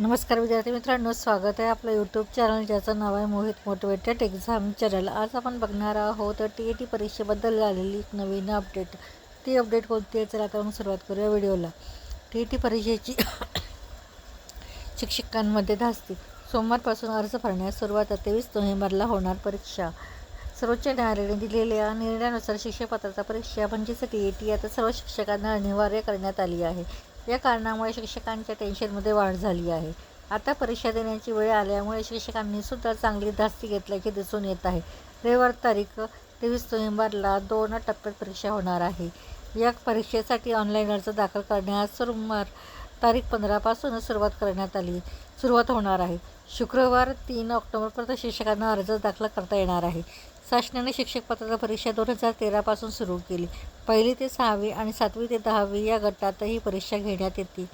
नमस्कार विद्यार्थी मित्रांनो स्वागत आहे आपलं यूट्यूब चॅनल ज्याचं नाव आहे मोहित मोटिवेटेड एक्झाम चॅनल आज आपण बघणार आहोत टी ए टी परीक्षेबद्दल झालेली एक नवीन अपडेट ती अपडेट कोणती आहे? चला आता मग सुरुवात करूया व्हिडिओला टी ए टी परीक्षेची शिक्षकांमध्ये धास्ती. सोमवारपासून अर्ज भरण्यास सुरुवात. तेवीस नोव्हेंबरला होणार परीक्षा. सर्वोच्च न्यायालयाने दिलेल्या निर्णयानुसार शिक्षक पात्रता परीक्षा म्हणजेच टी ए टी आता सर्व शिक्षकांना अनिवार्य करण्यात आली आहे. या कारणामुळे शिक्षकांच्या टेन्शनमध्ये वाढ झाली आहे. आता परीक्षा देण्याची वेळ आल्यामुळे शिक्षकांनी सुद्धा चांगली धास्ती घेतल्याचे दिसून येत आहे. रविवार तारीख तेवीस नोव्हेंबरला दोन टप्प्यात परीक्षा होणार आहे. या परीक्षेसाठी ऑनलाईन अर्ज दाखल करण्यास सोमवार तारीख पंधरापासून सुरुवात करण्यात आली. सुरुवात होणार आहे. शुक्रवार तीन ऑक्टोबरपर्यंत शिक्षकांना अर्ज दाखल करता येणार आहे. शासनाने शिक्षक पात्रता परीक्षा दोन हजार तेरापासून सुरू केली. पहिली ते सहावी आणि सातवी ते दहावी या गटातही परीक्षा घेण्यात येते.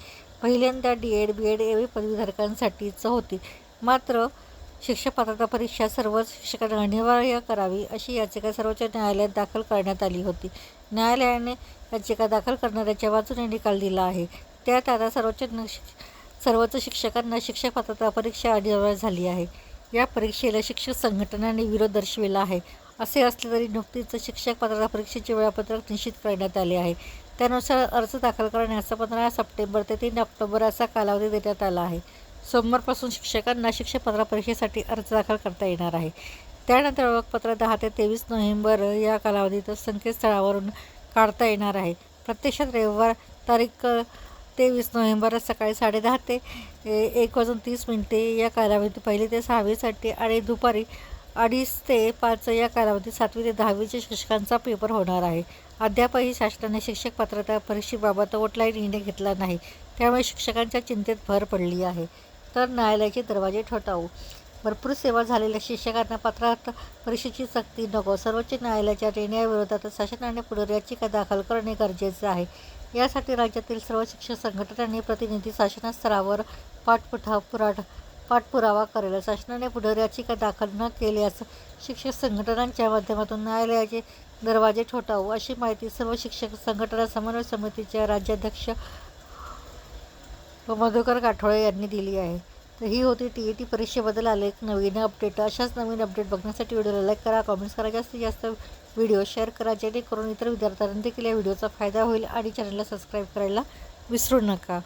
पहिल्यांदा डी एड बी एड एवी पदवीधारकांसाठीच होती. मात्र शिक्षक पात्रता परीक्षा सर्वच शिक्षकांना अनिवार्य करावी अशी याचिका सर्वोच्च न्यायालयात दाखल करण्यात आली होती. न्यायालयाने याचिका दाखल करणाऱ्याच्या बाजूने निकाल दिला आहे. त्यात आता सर्वोच्च न सर्वोच्च शिक्षकांना शिक्षक पात्रता परीक्षा अनिवार्य झाली आहे. या परीक्षेला शिक्षक संघटनांनी विरोध दर्शविला आहे. असे असले तरी नुकतीच शिक्षक पात्रता परीक्षेचे वेळापत्रक निश्चित करण्यात आले आहे. त्यानुसार अर्ज दाखल करण्यास पंधरा सप्टेंबर ते तीन ऑक्टोबर असा कालावधी देण्यात आला आहे. सोमवारपासून शिक्षकांना शिक्षक पात्रता परीक्षेसाठी अर्ज दाखल करता येणार आहे. त्यानंतर ओळखपत्र दहा ते तेवीस नोव्हेंबर या कालावधीत संकेतस्थळावरून काढता येणार आहे. प्रत्यक्षात रविवार तारीख तेवीस नोव्हेंबर सकाळी साडेदहा ते एक वाजून तीस मिनिटे या कालावधीत पहिली ते सहावीसाठी आणि दुपारी अडीच ते पाच या कालावधीत सातवी ते दहावीच्या शिक्षकांचा पेपर होणार आहे. अद्यापही शासनाने शिक्षक पात्रता परीक्षेबाबत कुठलाही निर्णय घेतला नाही. त्यामुळे शिक्षकांच्या चिंतेत भर पडली आहे. तर न्यायालयाचे दरवाजे ठोठावू भरपूर सेवा झालेल्या शिक्षकांना पात्रार्थ परीक्षेची सक्ती नको. सर्वोच्च न्यायालयाच्या निर्णयाविरोधात शासनाने पुनर्याचिका दाखल करणे गरजेचे आहे. यासाठी राज्यातील सर्व शिक्षक संघटनांनी प्रतिनिधी शासनास्तरावर पाठपुठा पुराठ पाठपुरावा करेल शासनाने पुढे याचिका दाखल न केल्यास शिक्षक संघटनांच्या माध्यमातून न्यायालयाचे दरवाजे ठोठावू अशी माहिती सर्व शिक्षक संघटना समन्वय समितीच्या राज्याध्यक्ष मधुकर काठोळे यांनी दिली आहे. तर ही होती टी ई टी परीक्षेबद्दल आले एक नवीन अपडेट अशाच नवीन अपडेट बघण्यासाठी व्हिडिओला लाईक करा कमेंट्स करा जास्तीत जास्त व्हिडिओ शेअर करा जेणेकरून इतर विद्यार्थ्यांना देखील या व्हिडिओचा फायदा होईल आणि चॅनलला सबस्क्राईब करायला विसरू नका.